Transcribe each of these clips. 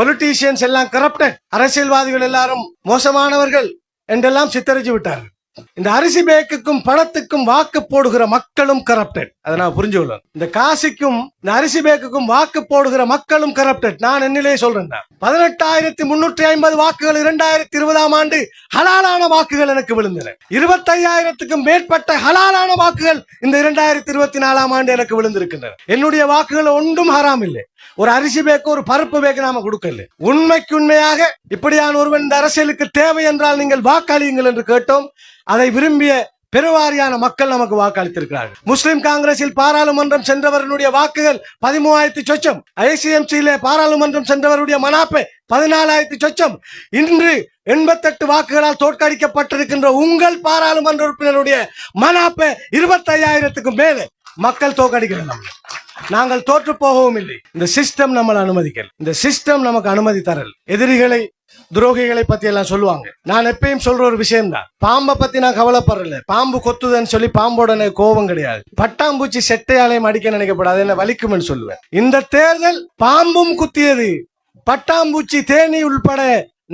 Politicians எல்லாம் corrupted அரசியல்வாதிகள் எல்லாரும் மோசமானவர்கள் என்றெல்லாம் சித்தரிச்சு விட்டார்கள். இந்த அரிசி பேக்குக்கும் பணத்துக்கும் வாக்கு போடுகிற மக்களும் கரப்டட் அதை நான் புரிஞ்சு கொள்ளணும் இந்த காசிக்கும் இந்த அரிசி பேக்குக்கும் வாக்கு போடுகிற மக்களும் கரப்டட் நான் என்னிலே சொல்றேன் பதினெட்டாயிரத்தி முன்னூற்றி ஐம்பது வாக்குகள் இரண்டாயிரத்தி இருபதாம் ஆண்டு ஹலாலான வாக்குகள் எனக்கு விழுந்தன. இருபத்தையாயிரத்துக்கும் மேற்பட்ட ஹலாலான வாக்குகள் இந்த இரண்டாயிரத்தி இருபத்தி நாலாம் ஆண்டு எனக்கு விழுந்திருக்கின்றன. என்னுடைய வாக்குகள் ஒன்றும் ஹராம் இல்லை. ஒரு அரிசி பேக்கு ஒரு பருப்பு பேக்கு நாம கொடுக்கல. உண்மைக்கு உண்மையாக இப்படியான ஒருவன் இந்த அரசியலுக்கு தேவை என்றால் நீங்கள் வாக்களியுங்கள் என்று கேட்டோம். அதை விரும்பிய பெருவாரியான மக்கள் நமக்கு வாக்களித்திருக்கிறார்கள். முஸ்லிம் காங்கிரஸில் பாராளுமன்றம் சென்றவர்களுடைய வாக்குகள் பதிமூவாயிரத்தி சொச்சம். ஐசிஎம்சியில பாராளுமன்றம் சென்றவருடைய மனாப்பை பதினாலாயிரத்தி சொச்சம். இன்று எண்பத்தெட்டு வாக்குகளால் தோற்கடிக்கப்பட்டிருக்கின்ற உங்கள் பாராளுமன்ற உறுப்பினருடைய மனாப்பை இருபத்தையாயிரத்துக்கும் மேலே மக்கள் தோற்கடிக்கிறார் நாங்கள் தோற்று போகவும் இல்லை. இந்த சிஸ்டம் நம்மளை அனுமதிக்கல. இந்த சிஸ்டம் நமக்கு அனுமதி தரல். எதிரிகளை துரோகிகளை பத்தி எல்லாம் சொல்லுவாங்க. நான் எப்பயும் சொல்ற ஒரு விஷயம் தான் பாம்பை பத்தி நான் கவலைப்படுறல பாம்பு கொத்துதுன்னு சொல்லி பாம்போட எனக்கு கோபம் கிடையாது. பட்டாம்பூச்சி செட்டையாலையும் அடிக்க நினைக்கப்படாது. என்ன வலிக்கும்னு சொல்லுவேன். இந்த தேர்தல் பாம்பும் குத்தியது. பட்டாம்பூச்சி தேனி உள்பட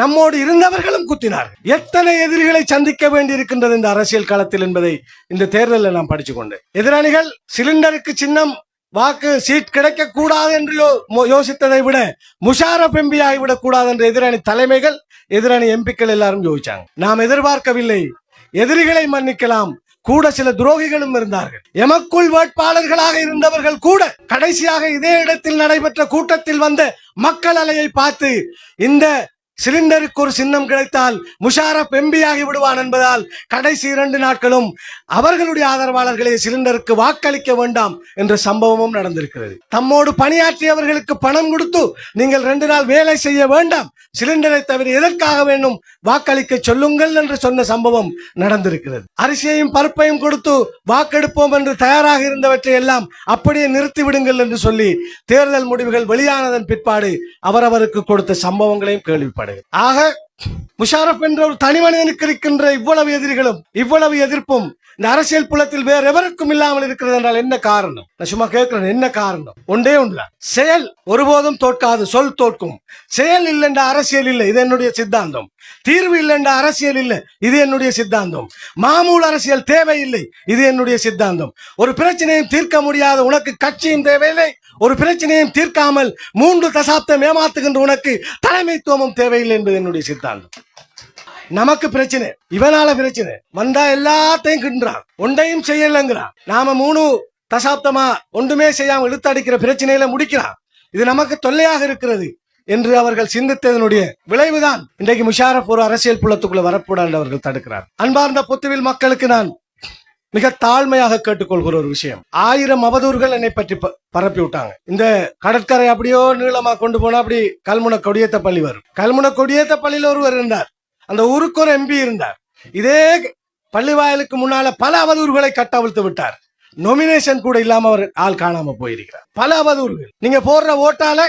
நம்மோடு இருந்தவர்களும் குத்தினார். எத்தனை எதிரிகளை சந்திக்க வேண்டி இருக்கின்றது இந்த அரசியல் களத்தில் என்பதை இந்த தேர்தலில் நாம் படிச்சு கொண்டு எதிராளிகள் சிலிண்டருக்கு சின்னம் வாக்கு சீட் கிடைக்க கூடாது என்று யோசித்ததை விட முஷாரப் எம்பி ஆகிவிடக் கூடாது என்று எதிரணி தலைமைகள் எதிரணி எம்பிக்கள் எல்லாரும் யோசிச்சாங்க. நாம் எதிர்பார்க்கவில்லை. எதிரிகளை மன்னிக்கலாம். கூட சில துரோகிகளும் இருந்தார்கள். எமக்குள் வேட்பாளர்களாக இருந்தவர்கள் கூட கடைசியாக இதே இடத்தில் நடைபெற்ற கூட்டத்தில் வந்த மக்கள் அலையை பார்த்து இந்த சிலிண்டருக்கு ஒரு சின்னம் கிடைத்தால் முஷாரப் எம்பியாகி விடுவான் என்பதால் கடைசி இரண்டு நாட்களும் அவர்களுடைய ஆதரவாளர்களே சிலிண்டருக்கு வாக்களிக்க வேண்டாம் என்ற சம்பவமும் நடந்திருக்கிறது. தம்மோடு பணியாற்றியவர்களுக்கு பணம் கொடுத்து நீங்கள் ரெண்டு நாள் வேலை செய்ய வேண்டாம் சிலிண்டரை தவிர எதற்காக வேண்டும் வாக்களிக்க சொல்லுங்கள் என்று சொன்ன சம்பவம் நடந்திருக்கிறது. அரிசியையும் பருப்பையும் கொடுத்து வாக்கெடுப்போம் என்று தயாராக இருந்தவற்றை எல்லாம் அப்படியே நிறுத்திவிடுங்கள் என்று சொல்லி தேர்தல் முடிவுகள் வெளியானதன் பிற்பாடு அவரவருக்கு கொடுத்த சம்பவங்களையும் கேள்விப்படுகிறது ஆக முஷாரப் என்ற ஒரு தனி மனிதனுக்கு இருக்கின்ற இவ்வளவு எதிரிகளும் இவ்வளவு எதிர்ப்பும் இந்த அரசியல் புலத்தில் வேற எவருக்கும் இல்லாமல் இருக்கிறது என்றால் என்ன காரணம்? நான் சும்மா கேட்கிறேன் என்ன காரணம்? ஒன்றே ஒன்றுதான். செயல் ஒருபோதும் தோற்காது சொல் தோற்கும். செயல் இல்லைன்ற அரசியல் இல்லை இது என்னுடைய சித்தாந்தம். தீர்வு இல்லைன்ற அரசியல் இல்லை இது என்னுடைய சித்தாந்தம். மாமூல் அரசியல் தேவையில்லை இது என்னுடைய சித்தாந்தம். ஒரு பிரச்சனையும் தீர்க்க முடியாத உனக்கு கட்சியும் தேவையில்லை ஒரு பிரச்சனையும் தீர்க்காமல் மூன்று தசாப்தம் ஏமாத்துகின்ற உனக்கு தலைமைத்துவமும் தேவையில்லை என்பது என்னுடைய சித்தாந்தம். நமக்கு பிரச்சனை இவனால பிரச்சனை. வந்தா எல்லாத்தையும் கின்றான் ஒன்றையும் செய்யலங்கிறான். நாம மூணு தசாப்தமா ஒன்றுமே செய்யாம இழுத்தடிக்கிற பிரச்சனையில முடிக்கிறான். இது நமக்கு தொல்லையாக இருக்கிறது என்று அவர்கள் சிந்தித்ததனுடைய விளைவுதான். இன்றைக்கு முஷாரப் ஒரு அரசியல் புலத்துக்குள்ள வரக்கூடாது அவர்கள் தடுக்கிறார். அன்பார்ந்த புத்துவில் மக்களுக்கு நான் மிக தாழ்மையாக கேட்டுக்கொள்கிற ஒரு விஷயம். ஆயிரம் அவதூறுகள் என்னை பற்றி ப- பரப்பி விட்டாங்க இந்த கடற்கரை அப்படியோ நீளமா கொண்டு போனா அப்படி கல்முனை கொடியேத்த பள்ளி வரும். கல்முனை கொடியேத்த பள்ளியில் ஒருவர் இருந்தார். அந்த ஊருக்கு ஒரு எம்பி இருந்தார். இதே பள்ளி வாயிலுக்கு முன்னால பல அவதூறுகளை கட்டவிழ்த்து விட்டார். நொமினேஷன் கூட இல்லாம அவர் ஆள் காணாம போயிருக்கிறார். பல அவதூறுகள். நீங்க போடுற ஓட்டால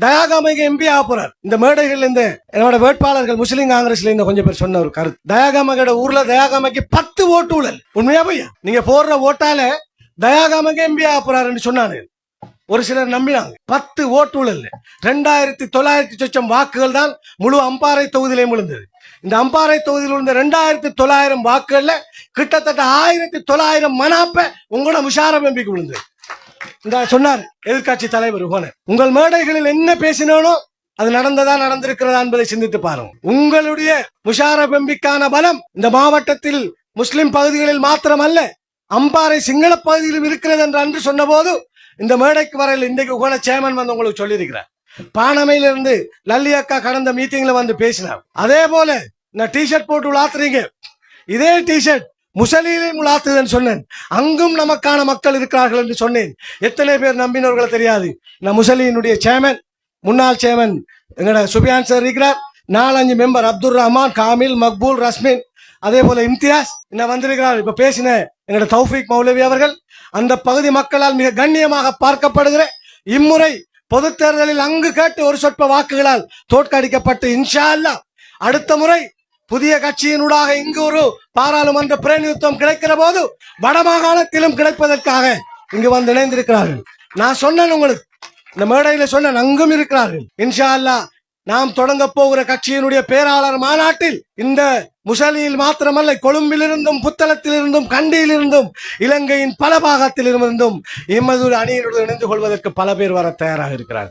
தயாகாமைக்கு எம்பி ஆக போறார். இந்த மேடைகள் இந்த என்னோட வேட்பாளர்கள் முஸ்லீம் காங்கிரஸ்ல இருந்து கொஞ்சம் பேர் சொன்ன ஒரு கருத்து. தயாகாமகோட ஊர்ல தயாகாமைக்கு பத்து ஓட்டு ஊழல் உண்மையா பையா நீங்க போடுற ஓட்டால தயாகாமைக்கு எம்பி ஆக போறாருன்னு சொன்னாரு. ஒரு சிலர் நம்பினாங்க. பத்து ஓட்டு ஊழல் ரெண்டாயிரத்தி தொள்ளாயிரத்தி சொச்சம் வாக்குகள் தான் முழு அம்பாறை தொகுதியிலையும் விழுந்தது. இந்த அம்பாறை தொகுதியில் இருந்த ரெண்டாயிரத்தி தொள்ளாயிரம் வாக்குகள்ல கிட்டத்தட்ட ஆயிரத்தி தொள்ளாயிரம் மனாப்ப உங்களோட முஷாரம் எம்பிக்கு விழுந்து. இந்த சொன்னார் எதிர்கட்சி தலைவர் போன உங்கள் மேடைகளில் என்ன பேசினானோ அது நடந்ததா நடந்திருக்கிறதா என்பதை சிந்தித்து பாருங்க உங்களுடைய முஷாரப் எம்பிக்கான பலம் இந்த மாவட்டத்தில் முஸ்லிம் பகுதிகளில் மாத்திரமல்ல அம்பாறை சிங்கள பகுதியிலும் இருக்கிறது என்று அன்று சொன்னபோது இந்த மேடைக்கு வரையில் இன்றைக்கு கூட சேமன் வந்து உங்களுக்கு சொல்லியிருக்கிறார். பானமையில இருந்து லல்லி அக்கா கடந்த மீட்டிங்ல வந்து பேசினார். அதே போல நான் டிஷர்ட் போட்டு உலாத்துறீங்க. இதே டிஷர்ட் முசலியிலும் உலாத்துதுன்னு சொன்னேன். அங்கும் நமக்கான மக்கள் இருக்கிறார்கள் என்று சொன்னேன். எத்தனை பேர் நம்பினவர்களை தெரியாது. நான் முசலியினுடைய சேமன் முன்னாள் சேமன் எங்களோட சுபியான் சார் இருக்கிறார். நாலஞ்சு மெம்பர் அப்துல் ரஹ்மான் காமில் மக்பூல் ரஸ்மின் அதே போல இம்தியாஸ் என்ன வந்திருக்கிறார். இப்ப பேசின எங்களோட தௌஃபிக் மௌலவி அவர்கள் அந்த பகுதி மக்களால் மிக கண்ணியமாக பார்க்கப்படுகிற இம்முறை பொது தேர்தலில் அங்கு கேட்டு ஒரு சொற்ப வாக்குகளால் தோற்கடிக்கப்பட்டு இன்ஷா அல்லாஹ். அடுத்த முறை புதிய கட்சியினூடாக இங்கு ஒரு பாராளுமன்ற பிரதிநிதித்துவம் கிடைக்கிற போது வடமாகாணத்திலும் கிடைப்பதற்காக இங்கு வந்து இணைந்திருக்கிறார்கள். நான் சொன்னேன் உங்களுக்கு. இந்த மேடையில சொன்னேன் அங்கும் இருக்கிறார்கள். இன்ஷா அல்லாஹ் நாம் தொடங்க போகிற கட்சியினுடைய பேராளர் மாநாட்டில் இந்த முசலியில் மாத்திரமல்ல கொழும்பிலிருந்தும் புத்தளத்திலிருந்தும் கண்டியிலிருந்தும் இலங்கையின் பல பாகத்திலிருந்தும் எமது அணியினுடன் இணைந்து கொள்வதற்கு பல பேர் வர தயாராக இருக்கிறார்